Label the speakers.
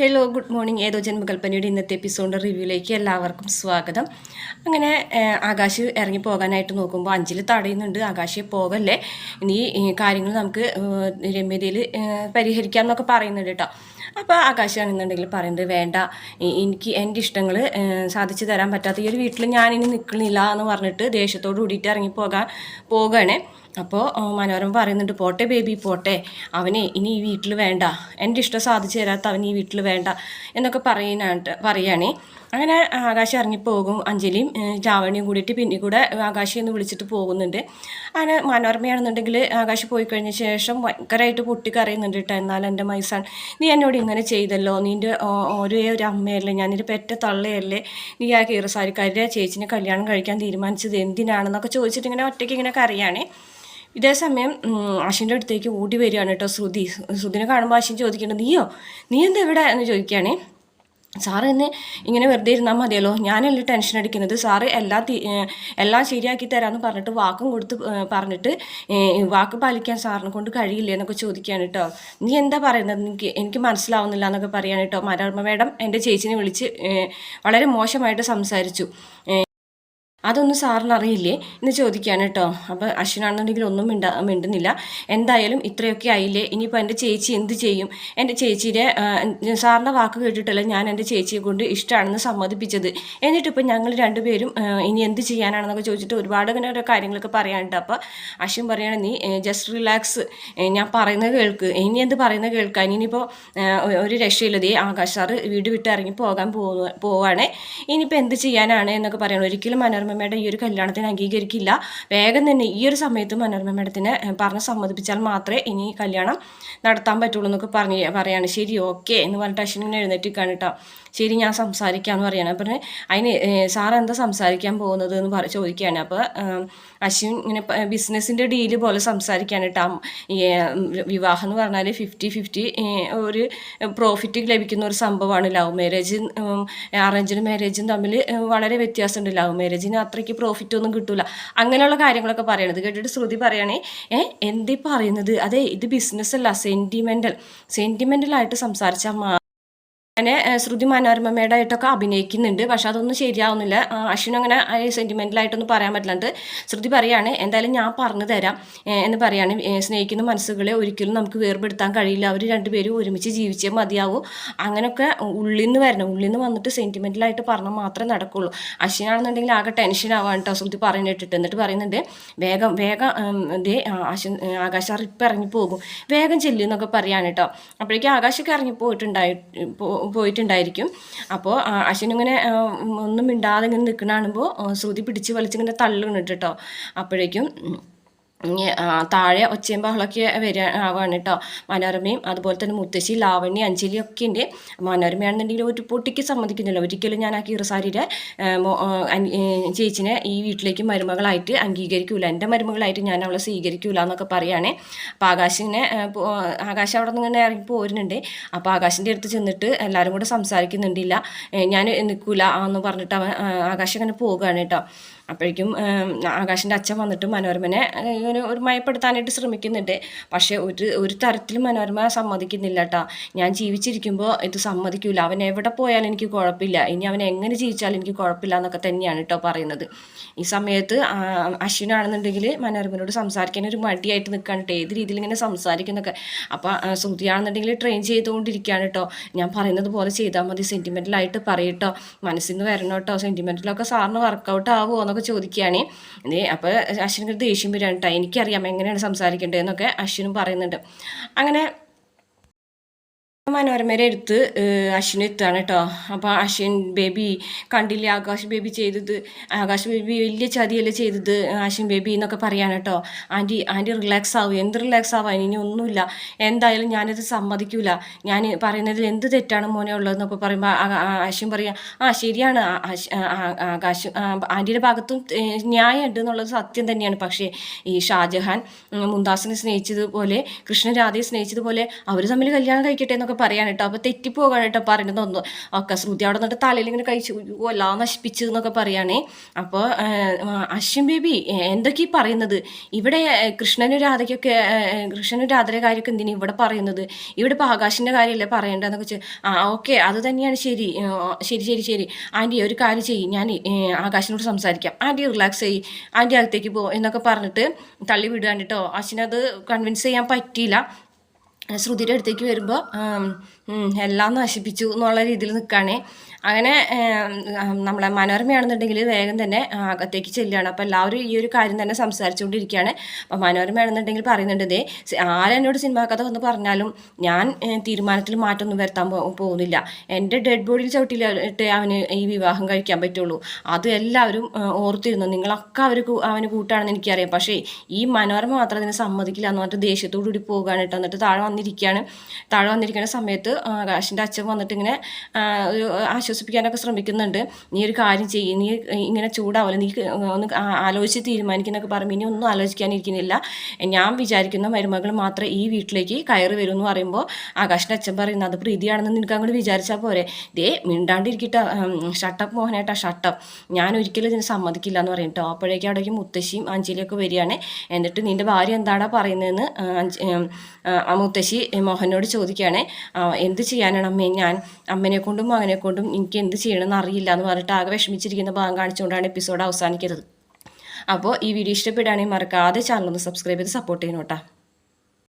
Speaker 1: Hello good morning ഏതോ ജന്മകൽപ്പനയുടെ ഇന്നത്തെ എപ്പിസോഡിന്റെ റിവ്യൂയിലേക്ക് എല്ലാവർക്കും സ്വാഗതം. അങ്ങനെ ആകാശ് ഇറങ്ങി പോകാനായിട്ട് നോക്കുമ്പോൾ അഞ്ചിൽ തടയുന്നുണ്ട്. ആകാശെ പോകല്ലേ? ഇനി കാര്യങ്ങൾ നമുക്ക് രമ്യതയിൽ പരിഹരിക്കാം എന്നൊക്കെ പറയുന്നുണ്ട് കേട്ടോ. അപ്പോൾ ആകാശാണെന്നുണ്ടെങ്കിൽ പറയുന്നത് വേണ്ട എനിക്ക് എന്റെ ഇഷ്ടങ്ങൾ സാധിച്ചു തരാൻ പറ്റാത്ത ഈ ഒരു വീട്ടിൽ ഞാനിനി നിൽക്കണില്ല എന്ന് പറഞ്ഞിട്ട് ദേഷ്യത്തോട് കൂടിയിട്ട് ഇറങ്ങി പോകാൻ പോകുകയാണ് അപ്പോൾ മനോരമ പറയുന്നുണ്ട് പോട്ടെ ബേബി പോട്ടെ. അവനെ ഇനി ഈ വീട്ടിൽ വേണ്ട. എന്റെ ഇഷ്ടം സാധിച്ചു തരാത്ത അവൻ ഈ വീട്ടിൽ വേണ്ട എന്നൊക്കെ പറയുന്നുണ്ട് പറയുകയാണേ അങ്ങനെ ആകാശം ഇറങ്ങിപ്പോകും അഞ്ജലിയും ജാവണിയും കൂടിയിട്ട് പിന്നെ കൂടെ ആകാശി എന്ന് വിളിച്ചിട്ട് പോകുന്നുണ്ട്. അങ്ങനെ മനോരമയാണെന്നുണ്ടെങ്കിൽ ആകാശ് പോയി കഴിഞ്ഞ ശേഷം ഭയങ്കരമായിട്ട് പൊട്ടിക്കറിയുന്നുണ്ട് കേട്ടോ എന്നാൽ എന്റെ മൈസാൻ നീ എന്നോട് ഇങ്ങനെ ചെയ്തല്ലോ. നിന്റെ ഒരേ ഒരു അമ്മയല്ലേ നിന്റെ പെറ്റ തള്ളയല്ലേ നീ ആ കീറസാരിക്കാരുടെ ചേച്ചിനെ കല്യാണം കഴിക്കാൻ തീരുമാനിച്ചത് എന്തിനാണെന്നൊക്കെ ചോദിച്ചിട്ട് ഇങ്ങനെ ഒറ്റയ്ക്ക് ഇങ്ങനെ കറിയാണേ ഇതേ സമയം അശ്വിന്റെ അടുത്തേക്ക് ഓടി വരികയാണ് കേട്ടോ ശ്രുതി. ശ്രുതിനെ കാണുമ്പോൾ അശ്വിൻ ചോദിക്കേണ്ടത് നീയോ? നീ എന്താ ഇവിടെ? എന്ന് ചോദിക്കുകയാണേ. സാറ് ഇന്ന് ഇങ്ങനെ വെറുതെ ഇരുന്നാൽ മതിയല്ലോ. ഞാനല്ലേ ടെൻഷൻ അടിക്കുന്നത്. സാറ് എല്ലാ എല്ലാം ശരിയാക്കി തരാമെന്ന് പറഞ്ഞിട്ട് വാക്കും കൊടുത്ത് പറഞ്ഞിട്ട് വാക്ക് പാലിക്കാൻ സാറിനെ കൊണ്ട് കഴിയില്ലേ എന്നൊക്കെ ചോദിക്കുകയാണ് കേട്ടോ നീ എന്താ പറയുന്നത്? എനിക്ക് എനിക്ക് മനസ്സിലാവുന്നില്ല എന്നൊക്കെ പറയാണ് കേട്ടോ മനോരമ മേഡം എന്റെ ചേച്ചിനെ വിളിച്ച് വളരെ മോശമായിട്ട് സംസാരിച്ചു. അതൊന്നും സാറിന് അറിയില്ലേ എന്ന് ചോദിക്കുകയാണ് കേട്ടോ. അപ്പോൾ അശ്വിനാണെന്നുണ്ടെങ്കിൽ ഒന്നും മിണ്ട മിണ്ടുന്നില്ല. എന്തായാലും ഇത്രയൊക്കെ ആയില്ലേ? ഇനിയിപ്പോൾ എന്റെ ചേച്ചി എന്ത് ചെയ്യും? എന്റെ ചേച്ചിയുടെ സാറിന്റെ വാക്ക് കേട്ടിട്ടല്ലേ ഞാൻ എന്റെ ചേച്ചിയെ കൊണ്ട് ഇഷ്ടമാണെന്ന് സമ്മതിപ്പിച്ചത്. എന്നിട്ടിപ്പോൾ ഞങ്ങൾ രണ്ടുപേരും ഇനി എന്ത് ചെയ്യാനാണെന്നൊക്കെ ചോദിച്ചിട്ട് ഒരുപാട് ഇങ്ങനെ ഓരോ കാര്യങ്ങളൊക്കെ പറയാനുണ്ട്. അപ്പോൾ അശ്വിൻ പറയുകയാണ് നീ ജസ്റ്റ് റിലാക്സ് ഞാൻ പറയുന്നത് കേൾക്ക്. ഇനി എന്ത് പറയുന്നത് കേൾക്കാൻ ഇനിയിപ്പോൾ ഒരു രക്ഷയില്ല. ദേ ആകാശ് സാറ് വീട് വിട്ട് ഇറങ്ങി പോകാൻ പോകുക പോവാണ്. ഇനിയിപ്പോൾ എന്ത് ചെയ്യാനാണ്? എന്നൊക്കെ പറയണം. ഒരിക്കലും മനോരമയുടെ ഈ ഒരു കല്യാണത്തിന് അംഗീകരിക്കില്ല. വേഗം തന്നെ ഈ ഒരു സമയത്ത് മനോരമ മേഡത്തിനെ പറഞ്ഞ് സമ്മതിപ്പിച്ചാൽ മാത്രമേ ഇനി കല്യാണം നടത്താൻ പറ്റുള്ളൂ എന്നൊക്കെ പറഞ്ഞ് പറയാണ്. ശരി ഓക്കെ എന്ന് പറഞ്ഞിട്ട് അശ്വിൻ ഇങ്ങനെ എഴുന്നേറ്റ് കേട്ടോ. ശരി ഞാൻ സംസാരിക്കാമെന്ന് പറയുകയാണ് അപ്പം അതിന് സാർ എന്താ സംസാരിക്കാൻ പോകുന്നത് എന്ന് പറ ചോദിക്കുകയാണ്. അപ്പോൾ അശ്വിൻ ഇങ്ങനെ ബിസിനസ്സിന്റെ ഡീൽ പോലെ സംസാരിക്കാൻ കേട്ടോ. വിവാഹം എന്ന് പറഞ്ഞാൽ ഫിഫ്റ്റി ഫിഫ്റ്റി ഒരു പ്രോഫിറ്റ് ലഭിക്കുന്ന ഒരു സംഭവമാണ് ലവ് മാരേജ് അറേഞ്ച്ഡ് മാരേജും തമ്മിൽ വളരെ വ്യത്യാസമുണ്ട് ലവ് മാരേജിന് അത്രയ്ക്ക് പ്രോഫിറ്റ് ഒന്നും കിട്ടൂല. അങ്ങനെയുള്ള കാര്യങ്ങളൊക്കെ പറയണത് കേട്ടിട്ട് ശ്രുതി പറയണേ ഏ എന്തേ പറയുന്നത്? അതെ ഇത് ബിസിനസ് അല്ല സെന്റിമെന്റൽ ആയിട്ട് സംസാരിച്ചാൽ അങ്ങനെ ശ്രുതി മനോരമ മനോരമയുടെയായിട്ടൊക്കെ അഭിനയിക്കുന്നുണ്ട്. പക്ഷെ അതൊന്നും ശരിയാവുന്നില്ല. അശ്വിനും അങ്ങനെ സെന്റിമെന്റലായിട്ടൊന്നും പറയാൻ പറ്റില്ലാണ്ട് ശ്രുതി പറയാണ് എന്തായാലും ഞാൻ പറഞ്ഞു തരാം എന്ന് പറയാണ്. സ്നേഹിക്കുന്ന മനസ്സുകളെ ഒരിക്കലും നമുക്ക് വേർപെടുത്താൻ കഴിയില്ല. അവർ രണ്ടുപേരും ഒരുമിച്ച് ജീവിച്ചേ മതിയാവൂ. അങ്ങനെയൊക്കെ ഉള്ളിൽ നിന്ന് വരണം. ഉള്ളിൽ നിന്ന് വന്നിട്ട് സെന്റിമെന്റലായിട്ട് പറഞ്ഞാൽ മാത്രമേ നടക്കുള്ളൂ. അശ്വിനാണെന്നുണ്ടെങ്കിൽ ആകെ ടെൻഷൻ ആവാൻ കേട്ടോ ശ്രുതി പറയുന്നിട്ടിട്ട് എന്നിട്ട് പറയുന്നുണ്ട് വേഗം വേഗം ഇതേ ദേ ആ, അശ്വിൻ ആകാശ് ഇപ്പം ഇറങ്ങി പോകും വേഗം ചെല്ലുന്നൊക്കെ പറയാണ് കേട്ടോ. അപ്പോഴേക്കും ആകാശൊക്കെ ഇറങ്ങി പോയിട്ടുണ്ടായി പോ- പോയിട്ടുണ്ടായിരിക്കും. അപ്പോൾ അശ്വിനിങ്ങനെ ഒന്നും മിണ്ടാതെ ഇങ്ങനെ നിൽക്കണ കാണുമ്പോൾ ശ്രുതി പിടിച്ച് വലിച്ചിങ്ങനെ തള്ളുന്നുണ്ട് കേട്ടോ. അപ്പോഴേക്കും ഇനി, താഴെ ഒച്ചയും ബഹളമൊക്കെ വരിക ആവാണ് കേട്ടോ മനോരമയും അതുപോലെ തന്നെ മുത്തശ്ശി ലാവണ്യ അഞ്ജലി ഒക്കെ ഉണ്ട്. മനോരമയാണെന്നുണ്ടെങ്കിൽ ഒരു പൊട്ടിക്ക് സമ്മതിക്കുന്നില്ല. ഒരിക്കലും ഞാൻ ആ കീറസാരിയുടെ ചേച്ചിനെ ഈ വീട്ടിലേക്ക് മരുമകളായിട്ട് അംഗീകരിക്കൂല. എന്റെ മരുമകളായിട്ട് ഞാൻ അവളെ സ്വീകരിക്കൂല എന്നൊക്കെ പറയുകയാണ് അപ്പോൾ ആകാശിനെ ആകാശം അവിടെ നിന്ന് ഇങ്ങനെ ഇറങ്ങി പോരുന്നുണ്ട്. അപ്പോൾ ആകാശിന്റെ അടുത്ത് ചെന്നിട്ട് എല്ലാവരും കൂടെ സംസാരിക്കുന്നുണ്ടില്ല. ഞാൻ നിൽക്കൂല എന്ന് പറഞ്ഞിട്ട് അവൻ ആകാശം ഇങ്ങനെ പോവുകയാണ് കേട്ടോ. അപ്പോഴേക്കും ആകാശിന്റെ അച്ഛൻ വന്നിട്ട് മനോരമനെ ഇങ്ങനെ ഒരു മയപ്പെടുത്താനായിട്ട് ശ്രമിക്കുന്നുണ്ട്. പക്ഷേ ഒരു ഒരു തരത്തിലും മനോരമ സമ്മതിക്കുന്നില്ല കേട്ടോ ഞാൻ ജീവിച്ചിരിക്കുമ്പോൾ ഇത് സമ്മതിക്കില്ല അവൻ എവിടെ പോയാലും എനിക്ക് കുഴപ്പമില്ല. ഇനി അവൻ എങ്ങനെ ജീവിച്ചാലും എനിക്ക് കുഴപ്പമില്ല എന്നൊക്കെ തന്നെയാണ് കേട്ടോ പറയുന്നത്. ഈ സമയത്ത് അശ്വിനാണെന്നുണ്ടെങ്കിൽ മനോരമനോട് സംസാരിക്കാൻ ഒരു മടിയായിട്ട് നിൽക്കുകയാണ് കേട്ടോ ഏത് രീതിയിൽ ഇങ്ങനെ സംസാരിക്കുന്നൊക്കെ. അപ്പോൾ ശ്രുതിയാണെന്നുണ്ടെങ്കിൽ ട്രെയിൻ ചെയ്തുകൊണ്ടിരിക്കുകയാണ് കേട്ടോ ഞാൻ പറയുന്നത് പോലെ ചെയ്താൽ മതി. സെന്റിമെന്റലായിട്ട് പറയട്ടോ മനസ്സിൽ നിന്ന് വരണം കേട്ടോ സെന്റിമെന്റലൊക്കെ സാറിന് വർക്കൗട്ട് ആവുമോ ചോദിക്കുകയാണ്. ഇതേ അപ്പോൾ അശ്വിനൊക്കെ ദേഷ്യം വരികയാണ് കേട്ടോ എനിക്കറിയാം എങ്ങനെയാണ് സംസാരിക്കേണ്ടതെന്നൊക്കെ അശ്വിനും പറയുന്നുണ്ട്. അങ്ങനെ മനോരമയുടെ അടുത്ത് ഏഹ്, അശ്വിൻ എത്തുകയാണ് കേട്ടോ അപ്പോൾ അശ്വിൻ ബേബി കണ്ടില്ലേ ആകാശ് ബേബി ചെയ്തത്? ആകാശ് ബേബി വലിയ ചതിയല്ലേ ചെയ്തത്? അശ്വിൻ ബേബി എന്നൊക്കെ പറയാണ് കേട്ടോ ആന്റി ആന്റി റിലാക്സ് ആവും. എന്ത് റിലാക്സ് ആവാൻ? ഇനി ഒന്നുമില്ല. എന്തായാലും ഞാനത് സമ്മതിക്കില്ല ഞാൻ പറയുന്നതിൽ എന്ത് തെറ്റാണ് മോനെ ഉള്ളതെന്നൊക്കെ പറയുമ്പോൾ അശ്വിൻ പറയാ ആ ശരിയാണ്. ആകാശ് ആന്റിയുടെ ഭാഗത്തും ന്യായം ന്യായമുണ്ട് എന്നുള്ളത് സത്യം തന്നെയാണ്. പക്ഷേ ഈ ഷാജഹാൻ മുംതാസിനെ സ്നേഹിച്ചതുപോലെ കൃഷ്ണരാധയെ സ്നേഹിച്ചതുപോലെ അവർ തമ്മിൽ കല്യാണം കഴിക്കട്ടെ എന്നൊക്കെ പറയാണ് കേട്ടോ അപ്പോൾ തെറ്റിപ്പോകാണ് കേട്ടോ പറയുന്നതൊന്നും ഒക്കെ ശ്രുതി അവിടെ നിന്നിട്ട് തലയിൽ ഇങ്ങനെ കഴിച്ചു. "അയ്യോ, എല്ലാം നശിപ്പിച്ചു എന്നൊക്കെ പറയുകയാണേ അപ്പോൾ അശ്വിൻ ബേബി എന്തൊക്കെ ഈ പറയുന്നത്? ഇവിടെ കൃഷ്ണനും രാധയ്ക്കൊക്കെ കൃഷ്ണനും രാധയുടെ കാര്യമൊക്കെ എന്തിനാ ഇവിടെ പറയുന്നത്? ഇവിടെ ഇപ്പോൾ ആകാശിന്റെ കാര്യമല്ലേ പറയേണ്ടതെന്നൊക്കെ ആ ഓക്കെ അത് തന്നെയാണ് ശരി. ശരി ശരി ശരി. ആന്റി ഒരു കാര്യം ചെയ്യും. ഞാൻ ആകാശിനോട് സംസാരിക്കാം. ആന്റി റിലാക്സ് ചെയ്യും ആന്റി അകത്തേക്ക് പോ എന്നൊക്കെ പറഞ്ഞിട്ട് തള്ളി വിടുകയാണ് കേട്ടോ. അശ്വിനത് കൺവിൻസ് ചെയ്യാൻ പറ്റിയില്ല. ശ്രുതിയുടെ അടുത്തേക്ക് വരുമ്പോൾ എല്ലാം നശിപ്പിച്ചു എന്നുള്ള രീതിയിൽ നിൽക്കുകയാണ് അങ്ങനെ നമ്മളെ മനോരമയാണെന്നുണ്ടെങ്കിൽ വേഗം തന്നെ അകത്തേക്ക് ചെല്ലുകയാണ്. അപ്പോൾ എല്ലാവരും ഈ ഒരു കാര്യം തന്നെ സംസാരിച്ചുകൊണ്ടിരിക്കുകയാണ്. അപ്പോൾ മനോരമയാണെന്നുണ്ടെങ്കിൽ പറയുന്നുണ്ട് ആരെന്നോട് സിനിമ കഥ വന്ന് പറഞ്ഞാലും ഞാൻ തീരുമാനത്തിൽ മാറ്റമൊന്നും വരുത്താൻ പോകുന്നില്ല. എന്റെ ഡെഡ് ബോഡിയിൽ ചവിട്ടിയിലിട്ട് അവന് ഈ വിവാഹം കഴിക്കാൻ പറ്റുള്ളൂ. അത് എല്ലാവരും ഓർത്തിരുന്നു. നിങ്ങളൊക്കെ അവർ അവന് കൂട്ടാണെന്ന് എനിക്കറിയാം. പക്ഷേ ഈ മനോരമ മാത്രം അതിനെ സമ്മതിക്കില്ല എന്ന് പറഞ്ഞിട്ട് ദേഷ്യത്തോടു കൂടി പോകുകയാണ് കേട്ടോ. എന്നിട്ട് താഴെ വന്നിരിക്കുകയാണ്. താഴെ വന്നിരിക്കുന്ന സമയത്ത് ആകാശിന്റെ അച്ഛൻ വന്നിട്ട് ഇങ്ങനെ ഒരു ആശ്വസിപ്പിക്കാനൊക്കെ ശ്രമിക്കുന്നുണ്ട്. നീ ഒരു കാര്യം ചെയ്യും നീ ഇങ്ങനെ ചൂടാവില്ല നീ ഒന്ന് ആലോചിച്ച് തീരുമാനിക്കുന്നൊക്കെ പറയുമ്പോൾ ഇനി ഒന്നും ആലോചിക്കാനിരിക്കുന്നില്ല. ഞാൻ വിചാരിക്കുന്ന മരുമകൾ മാത്രം ഈ വീട്ടിലേക്ക് കയറി വരും എന്ന് പറയുമ്പോൾ ആകാശിന്റെ അച്ഛൻ പറയുന്നത് അത് പ്രീതിയാണെന്ന് നിനക്ക് അങ്ങോട്ട് വിചാരിച്ചാൽ പോരെ. ദേ മിണ്ടാണ്ടിരിക്കട്ടെ ഷട്ടപ്പ് മോഹനേട്ടാ ഷട്ടപ്പ്. ഞാൻ ഒരിക്കലും ഇതിന് സമ്മതിക്കില്ല എന്ന് പറയും കേട്ടോ അപ്പോഴേക്കും അവിടേക്ക് മുത്തശ്ശിയും അഞ്ജലിയൊക്കെ വരികയാണ്. എന്നിട്ട് നിന്റെ ഭാര്യ എന്താടാ പറയുന്നതെന്ന് ആ, മുത്തശ്ശി മോഹനോട് ചോദിക്കുകയാണ് എന്ത് ചെയ്യാനാണ് അമ്മേ? ഞാൻ അമ്മനെ കൊണ്ടും മകനെ കൊണ്ടും എനിക്ക് എന്ത് ചെയ്യണമെന്ന് അറിയില്ല എന്ന് പറഞ്ഞിട്ട് ആകെ വിഷമിച്ചിരിക്കുന്ന ഭാഗം കാണിച്ചുകൊണ്ടാണ് എപ്പിസോഡ് അവസാനിക്കുന്നത്. അപ്പോൾ ഈ വീഡിയോ ഇഷ്ടപ്പെടുകയാണെങ്കിൽ മറക്കാതെ ചാനൽ ഒന്ന് സബ്സ്ക്രൈബ് ചെയ്ത് സപ്പോർട്ട് ചെയ്യണം കേട്ടോ.